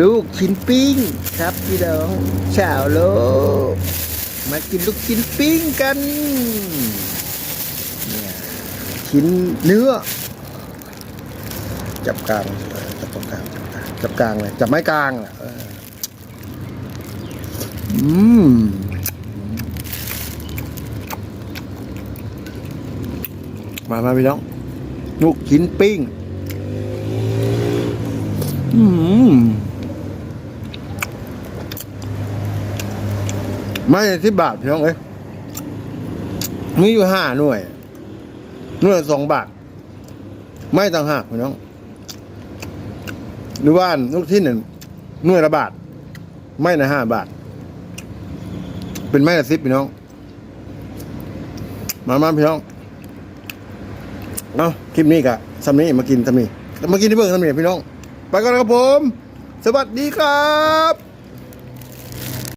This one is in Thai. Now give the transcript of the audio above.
ลูกชิ้นปิ้งครับพี่น้องชาวโลก มากินลูกชิ้นปิ้งกันเนี่ยชิ้นเนื้อ จับกลางจับตรงกลางจับกลางจับกลางเลยจับไม้กลางอะเอออืมมามาพี่น้องลูกชิ้นปิ้ง อืม ไม่ที่บาทพี่น้องเอ้ยมีอยู่ห้าหน่วยหน่วยสองบาท ไม่ต่างหากพี่น้อง หรือว่าลูกที่หนึ่งหน่วยละบาท ไม่นะห้าบาท เป็นไม่ละสิบพี่น้อง มามาพี่น้อง เอาคลิปนี้กะซัมนี้มากินซัมนี้มากินที่เบิ่งซัมนี้พี่น้อง ไปก่อนนะครับผม สวัสดีครับ